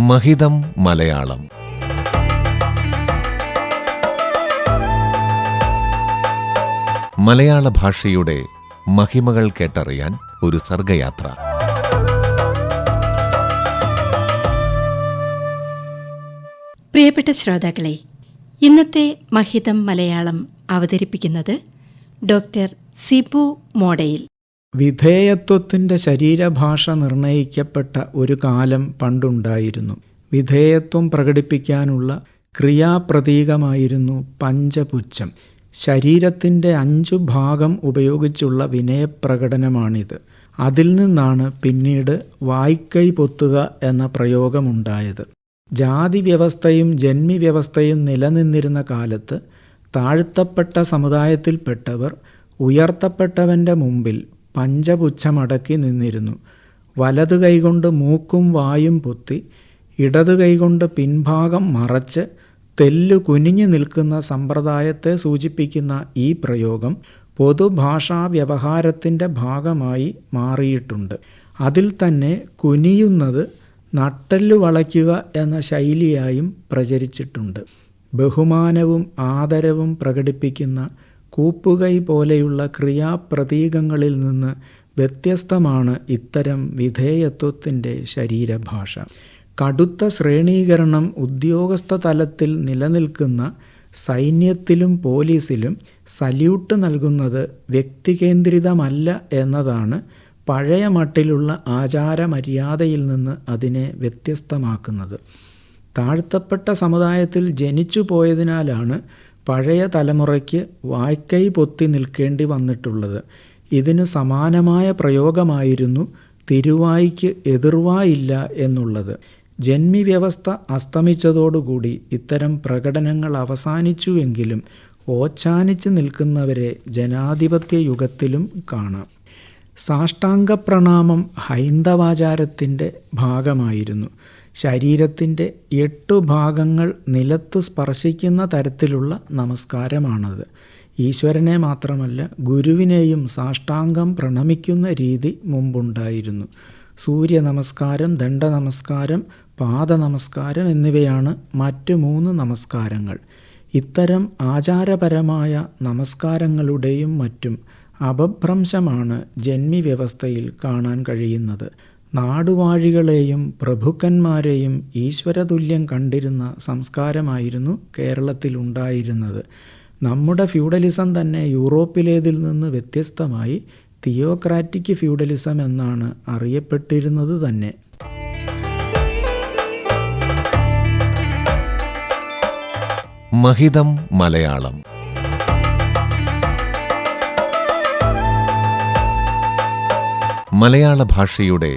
മഹിതം മലയാളം. മലയാള ഭാഷയുടെ മഹിമകൾ കേട്ടറിയാൻ ഒരു സർഗയാത്ര. പ്രിയപ്പെട്ട ശ്രോതാക്കളെ ഇന്നത്തെ മഹിതം മലയാളം അവതരിപ്പിക്കുന്നത് ഡോക്ടർ സിബു മോഡയിൽ. വിധേയത്വത്തിന്റെ ശരീരഭാഷ നിർണയിക്കപ്പെട്ട ഒരു കാലം പണ്ടുണ്ടായിരുന്നു. വിധേയത്വം പ്രകടിപ്പിക്കാനുള്ള ക്രിയാപ്രതീകമായിരുന്നു പഞ്ചപുച്ഛം. ശരീരത്തിന്റെ അഞ്ചു ഭാഗം ഉപയോഗിച്ചുള്ള വിനയപ്രകടനമാണിത്. അതിൽ നിന്നാണ് പിന്നീട് വായ്ക്കൈ പൊത്തുക എന്ന പ്രയോഗമുണ്ടായത്. ജാതി വ്യവസ്ഥയും ജന്മി വ്യവസ്ഥയും നിലനിന്നിരുന്ന കാലത്ത് താഴ്ത്തപ്പെട്ട സമുദായത്തിൽപ്പെട്ടവർ ഉയർത്തപ്പെട്ടവന്റെ മുമ്പിൽ പഞ്ചപുച്ഛമടക്കി നിന്നിരുന്നു. വലതു കൈകൊണ്ട് മൂക്കും വായും പൊത്തി ഇടതു കൈകൊണ്ട് പിൻഭാഗം മറച്ച് തെല്ലു കുനിഞ്ഞു നിൽക്കുന്ന സമ്പ്രദായത്തെ സൂചിപ്പിക്കുന്ന ഈ പ്രയോഗം പൊതുഭാഷാ വ്യവഹാരത്തിന്റെ ഭാഗമായി മാറിയിട്ടുണ്ട്. അതിൽ തന്നെ കുനിയുന്നത് നട്ടെല്ലു വളയ്ക്കുക എന്ന ശൈലിയായും പ്രചരിച്ചിട്ടുണ്ട്. ബഹുമാനവും ആദരവും പ്രകടിപ്പിക്കുന്ന കൂപ്പുകൈ പോലെയുള്ള ക്രിയാപ്രതീകങ്ങളിൽ നിന്ന് വ്യത്യസ്തമാണ് ഇത്തരം വിധേയത്വത്തിന്റെ ശരീരഭാഷ. കടുത്ത ശ്രേണീകരണം ഉദ്യോഗസ്ഥ തലത്തിൽ നിലനിൽക്കുന്ന സൈന്യത്തിലും പോലീസിലും സല്യൂട്ട് നൽകുന്നത് വ്യക്തികേന്ദ്രിതമല്ല എന്നതാണ് പഴയ മട്ടിലുള്ള ആചാരമര്യാദയിൽ നിന്ന് അതിനെ വ്യത്യസ്തമാക്കുന്നത്. താഴ്ത്തപ്പെട്ട സമുദായത്തിൽ ജനിച്ചു പോയതിനാലാണ് പഴയ തലമുറയ്ക്ക് വായ്ക്കൈ പൊത്തി നിൽക്കേണ്ടി വന്നിട്ടുള്ളത്. ഇതിനു സമാനമായ പ്രയോഗമായിരുന്നു തിരുവായിക്ക് എതിർവായില്ല എന്നുള്ളത്. ജന്മി വ്യവസ്ഥ അസ്തമിച്ചതോടുകൂടി ഇത്തരം പ്രകടനങ്ങൾ അവസാനിച്ചുവെങ്കിലും ഓച്ചാനിച്ച് നിൽക്കുന്നവരെ ജനാധിപത്യ യുഗത്തിലും കാണാം. സാഷ്ടാംഗ പ്രണാമം ഹൈന്ദവാചാരത്തിന്റെ ഭാഗമായിരുന്നു. ശരീരത്തിന്റെ എട്ടു ഭാഗങ്ങൾ നിലത്ത് സ്പർശിക്കുന്ന തരത്തിലുള്ള നമസ്കാരമാണത്. ഈശ്വരനെ മാത്രമല്ല ഗുരുവിനെയും സാഷ്ടാംഗം പ്രണമിക്കുന്ന രീതി മുമ്പുണ്ടായിരുന്നു. സൂര്യ നമസ്കാരം ദണ്ഡ നമസ്കാരം പാദ നമസ്കാരം എന്നിവയാണ് മറ്റു മൂന്ന് നമസ്കാരങ്ങൾ. ഇത്തരം ആചാരപരമായ നമസ്കാരങ്ങളുടെയും മറ്റും അപഭ്രംശമാണ് ജന്മി വ്യവസ്ഥയിൽ കാണാൻ കഴിയുന്നത്. നാടുവാഴികളെയും പ്രഭുക്കന്മാരെയും ഈശ്വരതുല്യം കണ്ടിരുന്ന സംസ്കാരമായിരുന്നു കേരളത്തിലുണ്ടായിരുന്നത്. നമ്മുടെ ഫ്യൂഡലിസം തന്നെ യൂറോപ്പിലേതിൽ നിന്ന് വ്യത്യസ്തമായി തിയോക്രാറ്റിക് ഫ്യൂഡലിസം എന്നാണ് അറിയപ്പെട്ടിരുന്നത് തന്നെ. മഹിതം മലയാളം. മലയാള ഭാഷയുടെ